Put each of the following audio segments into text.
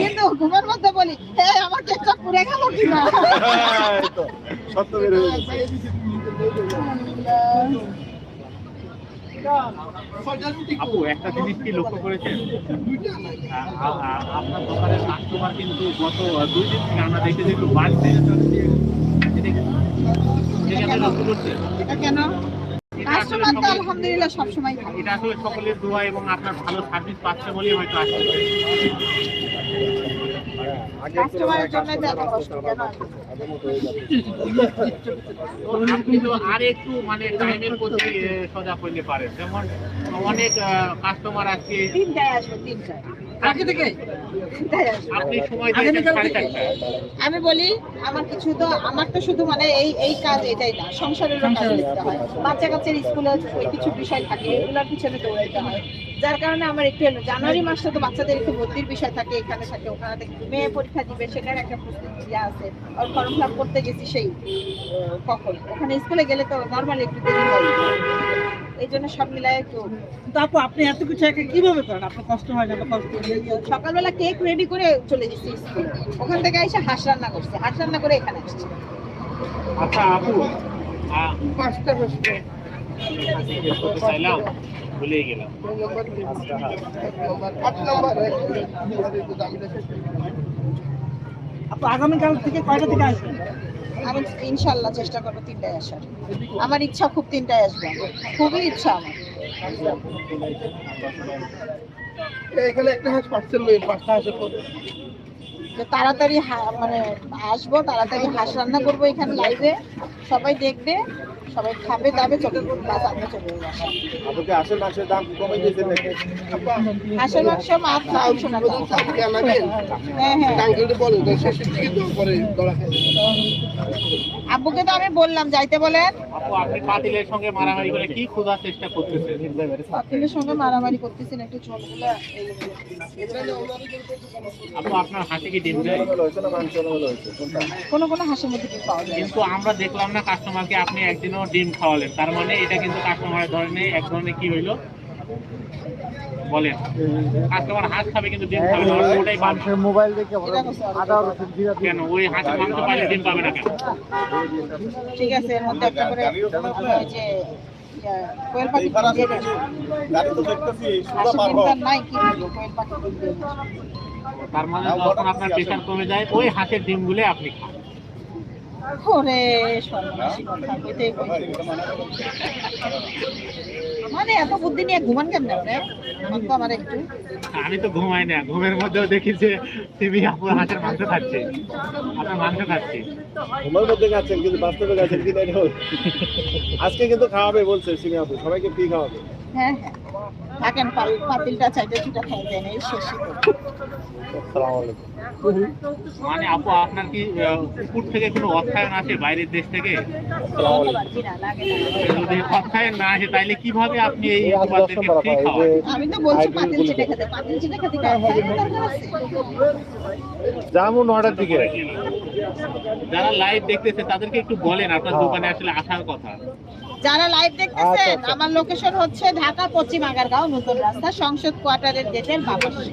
কিন্তু ঘুমের মধ্যে বলি আমার কেকটা পুড়ে গেল কিনা? সত্য বের হয়ে আপু একটা জিনিস কি লক্ষ্য করেছেন? আপনার দোকানের কাস্টমার কিন্তু গত দুই দিন থেকে আমরা দেখতে একটু বাড়ছে এটা কেন? কাস্টমার তো আলহামদুলিল্লাহ। এটা আসলে সকলের দোয়া এবং আপনার ভালো সার্ভিস পাচ্ছে বলেই হয়তো আসছে কাস্টমারের জন্য এত কষ্ট কেন তো আপনি তো আর একটু মানে টাইমের প্রতি এ, সজাগ পারেন যেমন অনেক কাস্টমার আজকে তিনটায় আসবে তিনটায়। আগে থেকে? তিনটায় আসবে। আপনি সময় দিয়েছেন সাড়ে চারটায়। আমি বলি আমার কিছু তো আমার তো শুধু মানে এই এই কাজ এটাই না সংসারের কাজ। হয়। বাচ্চা কাচ্চার স্কুলে কিছু বিষয় থাকে এগুলোর পিছনে দৌড়াইতে হয়। যার কারণে আমার একটু এলো। জানুয়ারি মাসটা তো বাচ্চাদের একটু ভর্তির বিষয় থাকে এখানে থাকে ওখানে থাকে। মেয়ে পরীক্ষা দিবে সেটার একটা প্রস্তুতি আছে। আর ফর্ম ফিল করতে গেছি সেই কখন? ওখানে স্কুলে গেলে তো নর্মালি একটু দেরি হয়। এই জন্য সব মিলায় একটু কিন্তু আপু আপনি এত কিছু একা কীভাবে করেন? আপনার কষ্ট হয় না কষ্ট হয় সকালবেলা কেক রেডি করে চলে গেছি স্কুলে। ওখান থেকে এসে হাঁস রান্না করছি হাঁস রান্না করে এখানে আসছি। আচ্ছা আপু কষ্ট পাঁচটা বসবে। জিজ্ঞেস করতে চাইলাম আগামীকাল থেকে কয়টা থেকে আসবেন? আমি ইনশাল্লাহ চেষ্টা করব তিনটায় আসার। আমার ইচ্ছা খুব তিনটায় আসবে। খুবই ইচ্ছা আমার। এখানে একটা হাঁস পার্সেল লই পাঁচটা হাঁসের যে তাড়াতাড়ি হা- মানে আসব তাড়াতাড়ি হাঁস রান্না করব এখানে লাইভে সবাই দেখবে। সবাই খাবে দাবে চলে বাস আমরা চলে আপনাকে আসল মাংসের দাম কমে দিয়েছেন নাকি? আসল মাংস মাত্র তিনশো টাকা। হ্যাঁ হ্যাঁ। আঙ্কেলটা বলেন শেষের দিকে তো পরে আব্বুকে তো আমি বললাম যাইতে বলেন আপু আপনি পাতিলের সঙ্গে মারামারি করে কি খোঁজার চেষ্টা করতেছেন? পাতিলের সঙ্গে মারামারি করতেছেন একটু ঝোলগুলো আপু আপনার হাতে কি ডিম দেয়? কোনটা কোনো কোনো হাঁসের মধ্যে ডিম পাওয়া যায়। কিন্তু আমরা দেখলাম না কাস্টমারকে আপনি একদিনও ডিম খাওয়ালেন। তার মানে এটা কিন্তু কাস্টমারের ধরনের এক ধরনের কি হইল? বলেন। কাস্টমার হাঁস খাবে কিন্তু ডিম খাবে না ওটাই পাবে। মোবাইল দেখে কেন? ওই মাংস পাইলে ডিম পাবে না কেন? ঠিক আছে এর মধ্যে একটা করে যে কোয়েল পাখি দিয়ে দেন। গাড়ি তো দেখতেছি হাঁসের ডিম নাই কি কোয়েল পাখি দিয়ে তার মানে যখন আপনার প্রেশার কমে যায় ওই হাঁসের ডিমগুলো আপনি খান। ওরে সর্বনাশী কথা কইতে। মানে এত বুদ্ধি নিয়ে ঘুমান কেমন আপনি? আমার তো আমার একটু। আমি তো ঘুমাই না ঘুমের মধ্যেও দেখি যে তুমি আপনার হাঁসের মাংস খাচ্ছে আপনার মাংস খাচ্ছে। ঘুমের মধ্যে গেছেন কিন্তু বাস্তবে গেছেন কিনা এটা আজকে কিন্তু খাওয়াবে বলছে সিমি আপু সবাইকে ফ্রি খাওয়াবে। হ্যাঁ হ্যাঁ। থাকেন পাতিলটা চাইতে ছুটা খাই দেন এই শেষই তো। আসসালামু আলাইকুম। মানে আপু আপনার কি উপর থেকে কোনো অর্থায়ন আসে বাইরের দেশ থেকে? যদি অর্থায়ন না আসে তাইলে কীভাবে আপনি এই আমি তো বলছি পাতিল খেতে পাতিল খেতে? যাব নটার দিকে। যারা লাইভ দেখতেছে তাদেরকে একটু বলেন আপনার দোকানে আসলে আসার কথা। যারা লাইভ আচ্ছা, দেখতেছেন আচ্ছা। আমার লোকেশন হচ্ছে ঢাকা পশ্চিম আগারগাঁও নতুন রাস্তা সংসদ কোয়ার্টারের গেটের বাপাশে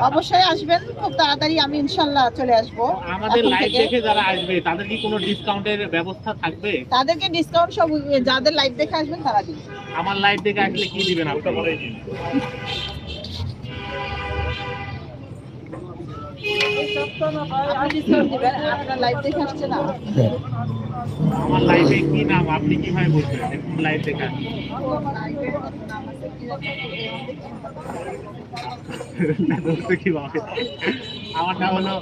অবশ্যই আসবেন খুব তাড়াতাড়ি আমি ইনশাল্লাহ চলে আসব আমাদের লাইভ দেখে যারা আসবে তাদের কি কোনো ডিসকাউন্টের ব্যবস্থা থাকবে? তাদেরকে ডিসকাউন্ট সব যাদের লাইভ দেখে আসবেন তারা দিন আমার লাইভ দেখে আসলে কি দিবেন আপনি? আপনি আপনার লাইভ দেখে আসছে না। আমার লাইভে কি নাম? আপনি কীভাবে বলছেন কোন লাইভ দেখে আসবে? না, দোস্ত কীভাবে? আমার নাম হলো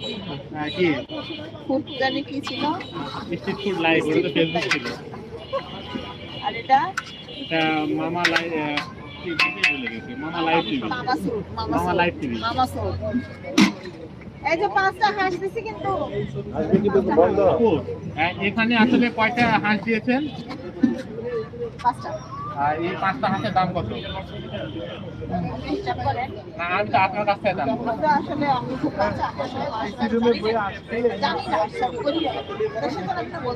কি ফুড জানি কি ছিল স্ট্রিট ফুড লাইভ ওটা তো ফেসবুক ছিল আর এটা এটা মামা লাইভ মামা লাইভ টিভি। মামা টিভি মামা এই যে পাঁচটা হাঁস দিছি কিন্তু। বন্ধ এখানে আসলে কয়টা হাঁস দিয়েছেন? পাঁচটা। আর এই পাঁচটা হাঁসের দাম কত? না, আমি তো আপনার কাছ থেকে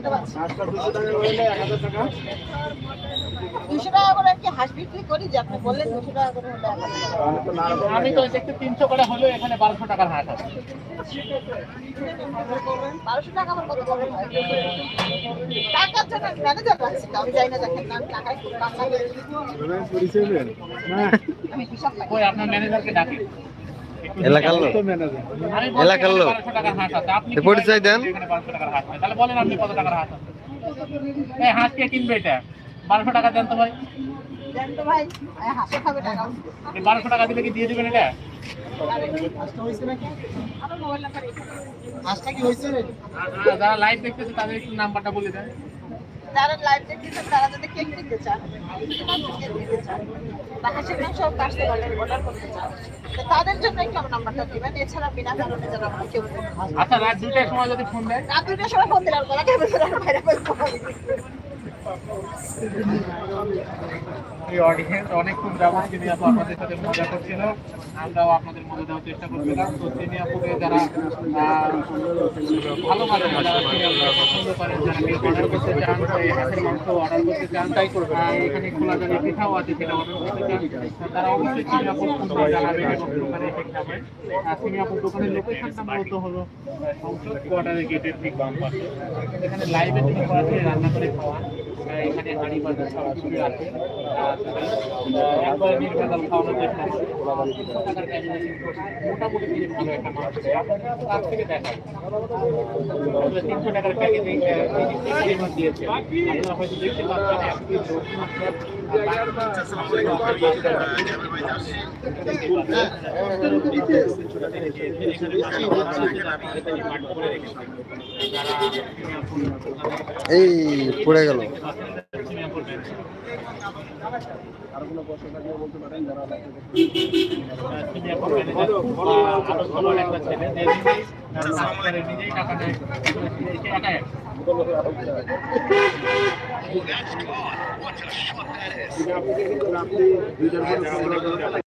পারছি দুশো টাকা করে হাঁস বিক্রি করি যে আপনি বললেন দুশো টাকা করে হলে আমি তো দেখতে তিনশো করে হলেও এখানে বারোশো টাকার হাঁস আছে বারোশো টাকা ম্যানেজার টাকায় এলাকার লোক তো ম্যানেজার আমি বলছি এলাকার লোক। 1200 টাকার হাঁস আছে। আপনি এ কি পরিচয় দেন। যে এখানে 1200 টাকার হাঁস হয়? তাহলে বলেন আপনি কত টাকার হাঁস আছে? হাঁস কে কিনবে এটা? 1200 টাকা দেন তো ভাই। দেন তো ভাই, এই হাঁসে খাবে টাকা। এই 1200 টাকা দিলে কি দিয়ে দিবেন এটা? আর- আর যারা লাইভ দেখতেছে তাদের একটু নাম্বারটা বলে দেন। যারা লাইভ দেখতেছেন তারা যদি কেক দিতে চান কেক কিনতে চান বা হাঁসের মাংস কাটতে পারেন অর্ডার করতে চান তাদের জন্য একটু আমার নাম্বারটা দিবেন? এছাড়া বিনা কারণে যারা আমার কেউ আচ্ছা রাত দুইটার সময় যদি ফোন দেয়? রাত দুইটার সময় ফোন দিলাম বাইরে এই অডিয়েন্স অনেকক্ষণ যাবত তিনি আপু আপনাদের সাথে মজা করছিল। আমরাও আপনাদের মজা দেওয়ার চেষ্টা করছিলাম। তো তিনি আপুকে যারা ভালো আপুকে পছন্দ করেন যারা অর্ডার করতে চান হাতের মাংস অর্ডার করতে চান তাই করবে এখানে খোলা জানি পিঠাও আছে সেটা অর্ডার করতে চান। তারা অবশ্যই চিনি আপুর ফোন জানাবেন এবং দোকানে এসে খাবেন আর চিনি আপুর দোকানের লোকেশনটা মূলত হলো সংসদ কোয়ার্টারের গেটের ঠিক বাম পাশে। এখানে লাইভে তিনি সরাসরি রান্না করে খাওয়ান আহ, এখানে হাঁড়ি বাজার সরাসরি আছে। আর নির্ভেজাল খাওয়ানোর চেষ্টা করি। মোটামুটি তিনশো টাকার প্যাকেজ দিয়েছে। আপনারা হয়তো দেখতে পাচ্ছেন এই পড়ে গেল। আর কোনো থাকলে বলতে পারেন যারা একাই আপনি কিন্তু রাত্রি দুইটার পরে ফোন করা